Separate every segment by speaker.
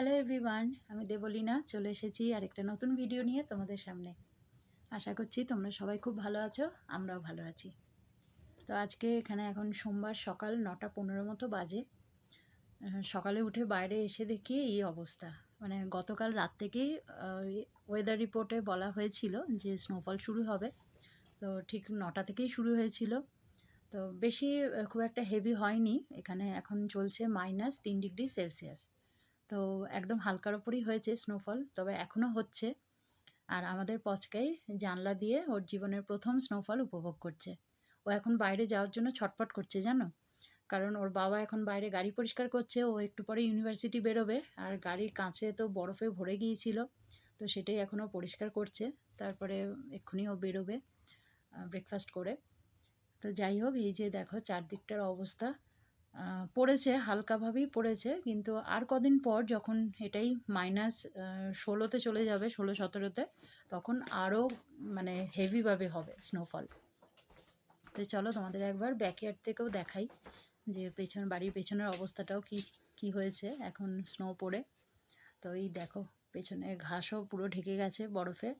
Speaker 1: Hello everyone আমি দেবলীনা, চলে এসেছি আর একটা নতুন ভিডিও নিয়ে তোমাদের সামনে। আশা করছি তোমরা সবাই খুব ভালো আছো, আমরাও ভালো আছি। তো আজকে এখানে এখন সোমবার সকাল নটা পনেরো মতো বাজে। সকালে উঠে বাইরে এসে দেখি এই অবস্থা। মানে গতকাল রাত থেকেই ওয়েদার রিপোর্টে বলা হয়েছিল যে স্নোফল শুরু হবে। তো ঠিক নটা থেকেই শুরু হয়েছিল। তো বেশি খুব একটা হেভি হয়নি। এখানে এখন চলছে মাইনাস তিন ডিগ্রি সেলসিয়াস তো একদম হালকার ওপরই হয়েছে স্নোফল তবে এখনও হচ্ছে। আর আমাদের পচকাই জানলা দিয়ে ওর জীবনের প্রথম স্নোফল উপভোগ করছে। ও এখন বাইরে যাওয়ার জন্য ছটফট করছে, জানো? কারণ ওর বাবা এখন বাইরে গাড়ি পরিষ্কার করছে, ও একটু পরে ইউনিভার্সিটি বেরোবে। আর গাড়ির কাঁচে তো বরফে ভরে গিয়েছিল, তো সেটাই এখনও পরিষ্কার করছে। তারপরে এক্ষুনি ও বেরোবে ব্রেকফাস্ট করে। তো যাই হোক, এই যে দেখো চারদিকটার অবস্থা। পড়েছে, হালকাভাবেই পড়েছে। কিন্তু আর কদিন পর যখন এটাই মাইনাস ষোলোতে চলে যাবে, ষোলো, সতেরোতে, তখন আরও মানে হেভিভাবে হবে স্নোফল তো চলো তোমাদের একবার ব্যাকয়ার্ড থেকেও দেখাই যে পেছন, বাড়ির পেছনের অবস্থাটাও কি কি হয়েছে এখন স্নো পড়ে। তো এই দেখো, পেছনের ঘাসও পুরো ঢেকে গেছে বরফে।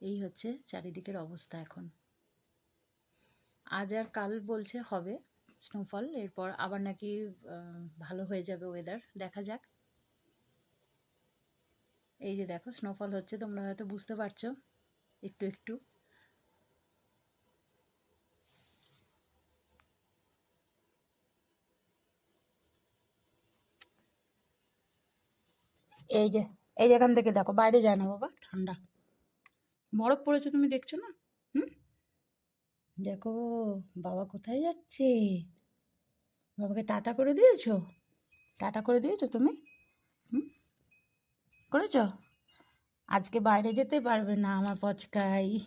Speaker 1: এই হচ্ছে চারিদিকের অবস্থা এখন। আজ আর কাল বলছে হবে স্নোফল এরপর আবার নাকি ভালো হয়ে যাবে ওয়েদার দেখা যাক। এই যে দেখো স্নোফল হচ্ছে, তোমরা হয়তো বুঝতে পারছ, একটু একটু। এই যে এই যে এখান থেকে দেখো, বাইরে যায় না বাবা, ঠান্ডা। বরফ পড়েছে তুমি দেখছ না? হুম? দেখো, বাবা কোথায় যাচ্ছে? বাবাকে টাটা করে দিয়েছ? টাটা করে দিয়েছ তুমি? হুম? করেছ? আজকে বাইরে যেতে পারবে না আমার পচকাই।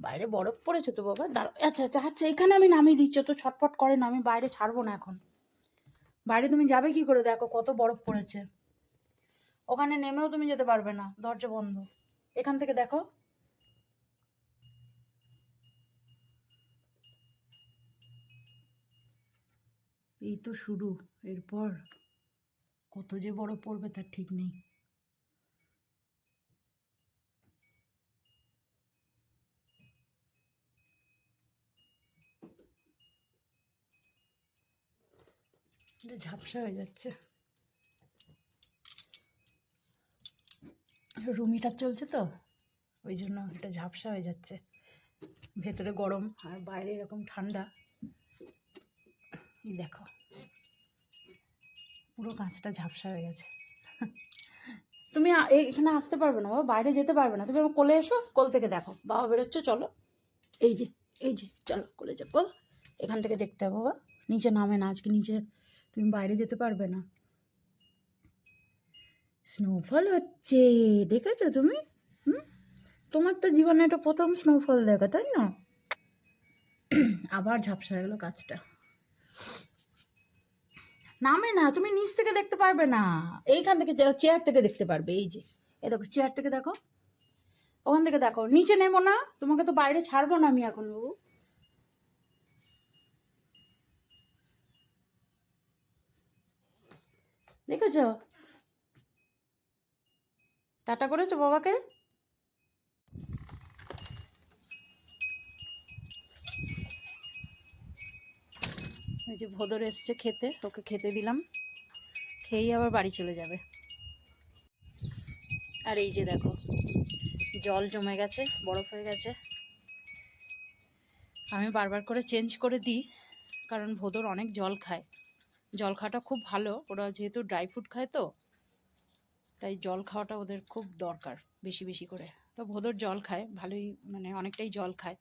Speaker 1: বাইরে বরফ পড়েছে তো বাবা। দাঁড়া আচ্ছা আচ্ছা আচ্ছা এখানে আমি নামিয়ে দিচ্ছি তো ছটফট করে না, আমি বাইরে ছাড়বো না এখন। বাইরে তুমি যাবে কি করে দেখো, কত বরফ পড়েছে। ওখানে নেমেও তুমি যেতে পারবে না, দরজা বন্ধ। এখান থেকে দেখো। এই তো শুরু, এরপর কত যে বড় পড়বে তার ঠিক নেই। ঝাপসা হয়ে যাচ্ছে। রুম হিটার চলছে তো, ওই জন্য এটা ঝাপসা হয়ে যাচ্ছে। ভেতরে গরম আর বাইরে এরকম ঠান্ডা। দেখো। পুরো কাঁচটা ঝাপসা হয়ে গেছে। তুমি এখানে আসতে পারবে না, বাবা। বাইরে যেতে পারবে না। তুমি আমার কোলে এসো, কোল থেকে দেখো। বাবা বেরোচ্ছ, চলো। এই যে এই যে, চলো কোলে যাব এখান থেকে দেখতে হবে, বাবা। নিচে নামে না, আজকে নিচে তুমি বাইরে যেতে পারবে না। স্নোফল হচ্ছে, দেখেছ তুমি? হুম? তোমার তো জীবনে এটা প্রথম স্নোফল দেখা, তাই না? আবার ঝাপসা গেলো কাজটা নামে না, তুমি নিচ থেকে দেখতে পারবে না। এইখান থেকে চেয়ার থেকে দেখতে পারবে, এই যে। এ দেখো চেয়ার থেকে দেখো। ওখান থেকে দেখো, নিচে নেব না, তোমাকে তো বাইরে ছাড়বো না আমি এখন, বাবু। দেখেছ? টাটা করেছ বাবাকে? ওই যে ভোদর এসছে খেতে ওকে খেতে দিলাম। খেয়েই আবার বাড়ি চলে যাবে। আর এই যে দেখো, জল জমে গেছে, বরফ হয়ে গেছে। আমি বারবার করে চেঞ্জ করে দিই, কারণ ভোদর অনেক জল খায়। জল খাওয়াটা খুব ভালো, ওরা যেহেতু ড্রাই ফ্রুট খায় তো, তাই জল খাওয়াটা ওদের খুব দরকার বেশি বেশি করে। তো ভোদর জল খায়, ভালোই মানে অনেকটাই জল খায়।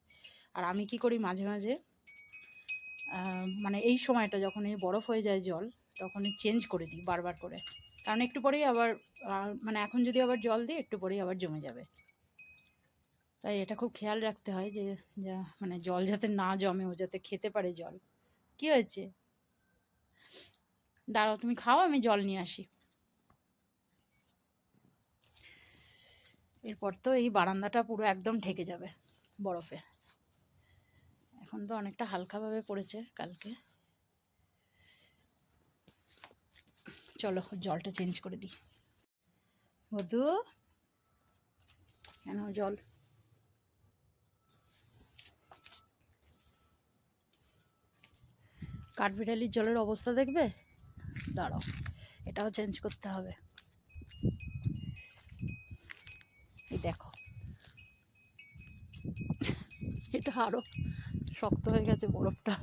Speaker 1: আর আমি কি করি মাঝে মাঝে মানে এই সময়টা যখন এই বরফ হয়ে যায় জল তখন চেঞ্জ করে দিই বারবার করে। কারণ একটু পরেই আবার মানে এখন যদি আবার জল দিই, একটু পরেই আবার জমে যাবে। তাই এটা খুব খেয়াল রাখতে হয় যে, যা মানে জল যাতে না জমে, ও যাতে খেতে পারে জল। কি হয়েছে? দাঁড়াও, তুমি খাও, আমি জল নিয়ে আসি। এরপর তো এই বারান্দাটা পুরো একদম ঢেকে যাবে বরফে। এখন তো অনেকটা হালকাভাবে পড়েছে কালকে। চলো, জলটা চেঞ্জ করে দিই। বধু, কেন জল? কাঠবিড়ালির জলের অবস্থা দেখবে? দাঁড়াও, এটাও চেঞ্জ করতে হবে। এই দেখো, এটা আরও শক্ত হয়ে গেছে বরফটা।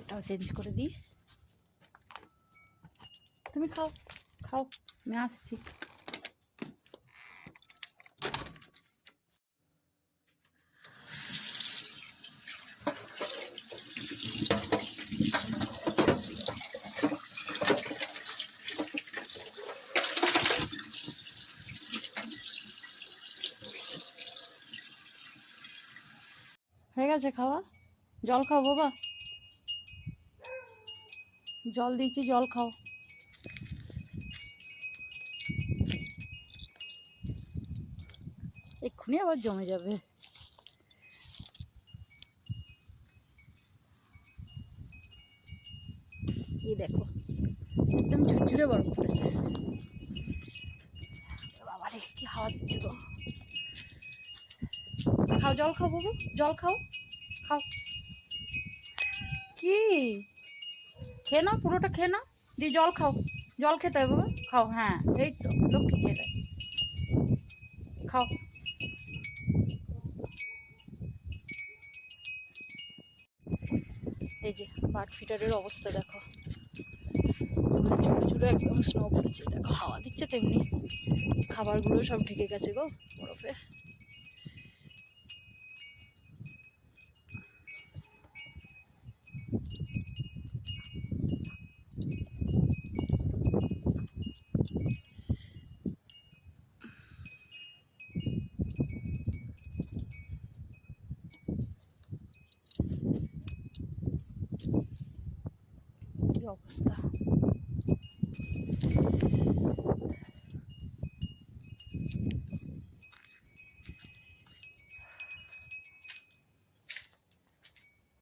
Speaker 1: এটাও চেঞ্জ করে দিই। তুমি খাও খাও আমি আসছি। গেছে খাওয়া? জল খাও বাবা। জল দিয়েছি জল খাও। এক্ষুনি আবার জমে যাবে। এই দেখো, একদম ঝুরঝুরে বরফ পড়েছে। বাবা রে কি হাওয়া দিচ্ছে খাও, জল খাও বাবু, জল খাও। খাও। কি? খেয়ে নাও, পুরোটা খেয়ে নাও। দিয়ে জল খাও। জল খেতে হবে খাও হ্যাঁ এই তো, লক্ষ্মী ছেলে। খাও। এই যে বার্ড ফিটারের অবস্থা দেখো। ছোটো ছোটো একদম স্নো পড়েছে। দেখো, হাওয়া দিচ্ছে তেমনি। খাবারগুলো সব ঢেকে গেছে গো, বরফে। অবস্থা।